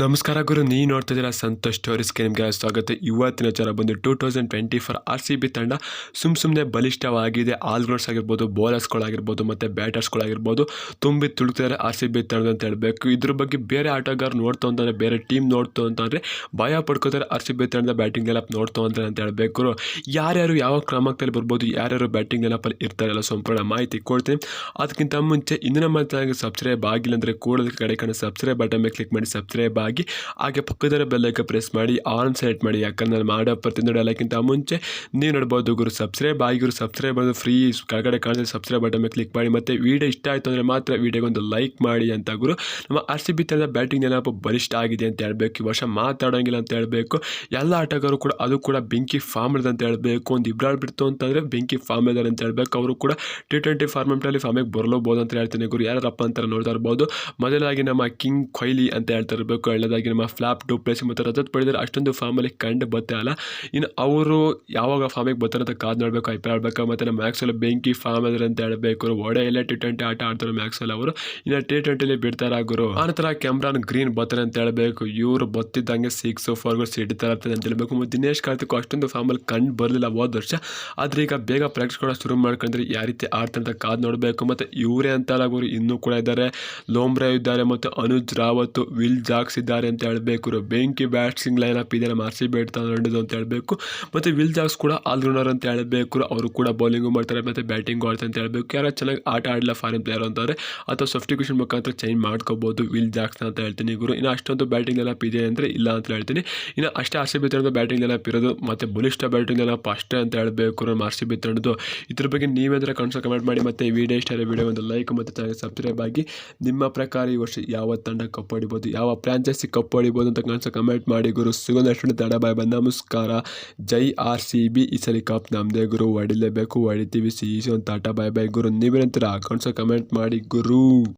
ನಮಸ್ಕಾರ ಗುರು ನೀ ನೋಡ್ತಿದ್ದೀರಾ ಸಂತೋಷ್ ಸ್ಟೋರೀಸ್ಗೆ ನಿಮಗೆ ಸ್ವಾಗತ. ಇವತ್ತಿನ ವಿಚಾರ ಬಂದು two thousand twenty four R C B ತಂಡ ಸುಮ್ ಸುಮ್ಮನೆ ಬಲಿಷ್ಠವಾಗಿದೆ. ಆಲ್ರೌಂಡ್ಸ್ ಆಗಿರ್ಬೋದು ಬೌಲರ್ಸ್ಗಳಾಗಿರ್ಬೋದು ಮತ್ತು ಬ್ಯಾಟರ್ಸ್ಗಳಾಗಿರ್ಬೋದು ತುಂಬಿ ತುಳುಕ್ತಿದ್ದಾರೆ ಆರ್ ಸಿ ಬಿ ತಂಡ ಅಂತ ಹೇಳಬೇಕು. ಇದ್ರ ಬಗ್ಗೆ ಬೇರೆ ಆಟಗಾರ ನೋಡ್ತು ಅಂತಂದರೆ ಬೇರೆ ಟೀಮ್ ನೋಡ್ತು ಅಂತಂದರೆ ಭಯ ಪಡ್ಕೋತಾರೆ ಆರ್ ಸಿ ಬಿ ತಂಡದ ಬ್ಯಾಟಿಂಗ್ ಎಲ್ಲ ನೋಡ್ತು ಅಂತ ಅಂತ ಹೇಳಬೇಕು ಯಾರ್ಯಾರು ಯಾವ ಕ್ರಮದಲ್ಲಿ ಬರ್ಬೋದು, ಯಾರ್ಯಾರು ಬ್ಯಾಟಿಂಗ್ ಎಲ್ಲಪ್ಪಲ್ಲಿ ಇರ್ತಾರಲ್ಲ ಸಂಪೂರ್ಣ ಮಾಹಿತಿ ಕೊಡ್ತೀನಿ. ಅದಕ್ಕಿಂತ ಮುಂಚೆ, ಇಂದಿನ ಮಾತಾಗಿ ಸಬ್ಸ್ಕ್ರೈಬ್ ಆಗಿಲ್ಲ ಅಂದರೆ ಕೂಡಲೇ ಕಡೆ ಕಡೆ ಸಬ್ಸ್ಕ್ರೈಬ್ ಬಟನ್ ಮೇಲೆ ಕ್ಲಿಕ್ ಮಾಡಿ ಸಬ್ಸ್ಕ್ರೈಬ್ ಹಾಗೆ ಬೆಲ್ ಬೆಲ್ಲೈಕ ಪ್ರೆಸ್ ಮಾಡಿ ಆನ್ ಸೆಲೆಕ್ಟ್ ಮಾಡಿ ಯಾಕಂದ್ರೆ ನಾನು ಮಾಡೋ ಪ್ರತಿ ನೋಡೋಲ್ಲಕ್ಕಿಂತ ಮುಂಚೆ ನೀವು ನೋಡ್ಬೋದು ಗುರು ಸಬ್ಸ್ಕ್ರೈಬ್ ಆಗಿ ಗುರು ಸಬ್ಸ್ಕ್ರೈಬ್ ಬಂದು ಫ್ರೀ ಕೆಳಗಡೆ ಕಾಣಿದ್ರೆ ಸಬ್ಸ್ಕ್ರೈಬ್ ಬಟನ್ ಮೇಲೆ ಕ್ಲಿಕ್ ಮಾಡಿ. ಮತ್ತು ವೀಡಿಯೋ ಇಷ್ಟ ಆಯಿತು ಅಂದರೆ ಮಾತ್ರ ವೀಡಿಯೋಗೆ ಒಂದು ಲೈಕ್ ಮಾಡಿ ಅಂತ ಗುರು. ನಮ್ಮ ಆರ್ ಸಿ ಬಿ ತರದ ಬ್ಯಾಟಿಂಗ್ ನೆನಪು ಬಲಿಷ್ಠ ಆಗಿದೆ ಅಂತ ಹೇಳಬೇಕು. ಈ ವರ್ಷ ಮಾತಾಡೋಂಗಿಲ್ಲ ಅಂತ ಹೇಳಬೇಕು. ಎಲ್ಲ ಆಟಗಾರರು ಕೂಡ ಅದು ಕೂಡ ಬೆಂಕಿ ಫಾರ್ಮ್ ಇದೆ ಅಂತ ಹೇಳಬೇಕು. ಒಂದು ಇಬ್ಬರಾಳು ಬಿಡ್ತು ಅಂತಂದರೆ ಬೆಂಕಿ ಫಾರ್ಮ್ ಇದ್ದಾರೆ ಅಂತ ಹೇಳಬೇಕು. ಅವರು ಕೂಡ ಟಿ ಟ್ವೆಂಟಿ ಫಾರ್ಮೆಂಟಲ್ಲಿ ಫಾರ್ಮಿಗೆ ಬರಲೂಬೋದು ಅಂತ ಹೇಳ್ತೀನಿ ಗುರು. ಯಾರಪ್ಪ ಅಂತ ನೋಡ್ತಾ ಇರ್ಬೋದು. ಮೊದಲಾಗಿ ನಮ್ಮ ಕಿಂಗ್ ಕೊಹ್ಲಿ ಅಂತ ಹೇಳ್ತಾ ಇರಬೇಕು. ಎರಡನೇದಾಗಿ ನಮ್ಮ ಫ್ಲಾಪ್ ಡೂಪ್ಲೇಸಿ ಮತ್ತು ರಜತ್ ಪಡೆದರೆ ಅಷ್ಟೊಂದು ಫಾರ್ಮಲ್ಲಿ ಕಂಡು ಬರ್ತೇ ಅಲ್ಲ ಇನ್ನು ಅವರು ಯಾವಾಗ ಫಾರ್ಮಿಗೆ ಬರ್ತಾರೆ ಅಂತ ಕಾದು ನೋಡಬೇಕು, ಐ ಪಿ ಆಡಬೇಕು, ಮತ್ತು ನಮ್ಮ ಮ್ಯಾಕ್ಸಲ್ಲಿ ಬೆಂಕಿ ಫಾರ್ಮ್ ಇದ್ದಾರೆ ಅಂತ ಹೇಳಬೇಕು ಒಡೆ ಎಲ್ಲ ಟಿ ಟ್ವೆಂಟಿ ಆಟ ಆಡ್ತಾರೆ ಮ್ಯಾಕ್ಸಲ್ಲಿ ಅವರು. ಇನ್ನು ಟಿ ಟ್ವೆಂಟಿಲಿ ಬಿಡ್ತಾರೆ ಗುರು? ಆನಂತರ ಕ್ಯಾಮ್ರಾನ್ ಗ್ರೀನ್ ಬರ್ತಾರೆ ಅಂತ ಹೇಳಬೇಕು. ಇವರು ಬತ್ತಿದ್ದಂಗೆ ಸಿಕ್ಸ್ ಫೋರ್ಗಳು ಸಿಡ್ತಾರೆ ಅಂತ ಹೇಳಬೇಕು. ಮತ್ತು ದಿನೇಶ್ ಕಾರ್ತಿಕ್ ಅಷ್ಟೊಂದು ಫಾರ್ಮಲ್ಲಿ ಕಂಡು ಬರಲಿಲ್ಲ ಹೋದ ವರ್ಷ. ಆದರೆ ಈಗ ಬೇಗ ಪ್ರಾಕ್ಟೀಸ್ ಕೂಡ ಶುರು ಮಾಡ್ಕೊಂಡ್ರೆ ಯಾವ ರೀತಿ ಆಡ್ತಾರೆ ಅಂತ ಕಾದು ನೋಡಬೇಕು. ಮತ್ತು ಇವರೇ ಅಂತ ಗುರು, ಇನ್ನೂ ಕೂಡ ಇದ್ದಾರೆ. ಲೋಮ್ರಾ ಇದ್ದಾರೆ, ಮತ್ತು ಅನುಜ್ ರಾವತ್, ವಿಲ್ ಜಾಕ್ಸ್ ಇದ್ದಾರೆ ಅಂತ ಹೇಳಬೇಕು. ಬೆಂಕಿ ಬ್ಯಾಟ್ಸಿಂಗ್ ಲೈನ್ ಅಪ್ ಇದೆ, ನಮ್ಮ ಆರ್ ಸಿ ಅಂತ ಹೇಳಬೇಕು. ಮತ್ತು ವಿಲ್ ಜಾಕ್ಸ್ ಕೂಡ ಆಲ್ರೌಂಡರ್ ಅಂತ ಹೇಳಬೇಕು. ಅವರು ಕೂಡ ಬೌಲಿಂಗು ಮಾಡ್ತಾರೆ, ಮತ್ತು ಬ್ಯಾಟಿಂಗು ಆಡ್ತಾರೆ ಅಂತ ಹೇಳಬೇಕು. ಯಾರು ಚೆನ್ನಾಗಿ ಆಟ ಆಡಲ್ಲ ಫಾರಿನ್ ಪ್ಲೇಯರ್ ಅಂತಾರೆ. ಅಥವಾ ಸಬ್ಸ್ಟಿಟ್ಯೂಷನ್ ಮುಖಾಂತರ ಚೇಂಜ್ ಮಾಡ್ಕೋಬೋದು ವಿಲ್ ಜಾಕ್ಸ್ ಅಂತ ಹೇಳ್ತೀನಿ ಗುರು. ಇನ್ನು ಅಷ್ಟೊಂದು ಬ್ಯಾಟಿಂಗ್ ನೆನಪು ಇದೆ ಅಂದರೆ ಇಲ್ಲ ಅಂತ ಹೇಳ್ತೀನಿ. ಇನ್ನು ಅಷ್ಟೇ ಆರ್ ಸಿ ಬಿ ತಂಡದ ಬ್ಯಾಟಿಂಗ್ ನೆನಪು ಇರೋದು, ಮತ್ತು ಬಲಿಷ್ಠ ಬ್ಯಾಟಿಂಗ್ ನೆನಪು ಅಷ್ಟೇ ಅಂತ ಹೇಳಬೇಕು ನಮ್ಮ ಆರ್ ಇದ್ರ ಬಗ್ಗೆ ನೀವೇಂದ್ರೆ ಕನ್ಸೋ ಕಮೆಂಟ್ ಮಾಡಿ, ಮತ್ತು ವಿಡಿಯೋ ಇಷ್ಟ ವಿಡಿಯೋ ಒಂದು ಲೈಕ್ ಮತ್ತು ಚಾನಲ್ ಸಬ್ಸ್ಕ್ರೈಬ್ ಆಗಿ. ನಿಮ್ಮ ಪ್ರಕಾರ ಈ ವರ್ಷ ಯಾವ ತಂಡ ಕಪ್ಪಾಡಿಬೋದು ಯಾವ ಯಾವ ಫ್ರಾಂಚೈಸಿ ಕಪ್ ಹೊಡಿಬೋದು ಅಂತ ಕಾಣಿಸೋ ಕಮೆಂಟ್ ಮಾಡಿ ಗುರು. ಸಿಗೋದಷ್ಟು ತಡ, ಬಾಯ್ ಬಂದ ನಮಸ್ಕಾರ. ಜೈ ಆರ್ ಸಿ ಬಿ, ಈ ಸರಿ ಕಪ್ ನಮ್ಮದೇ ಗುರು. ಹೊಡಿಲೇಬೇಕು ಹೊಡಿತೀವಿ ಸಿ ಒಂದು ಟಾಟಾ, ಬಾಯ್ ಬಾಯ್. ಗುರು, ನೀವೇನಂತೀರ? ಕಾಣಿಸೋ ಕಮೆಂಟ್ ಮಾಡಿ ಗುರು.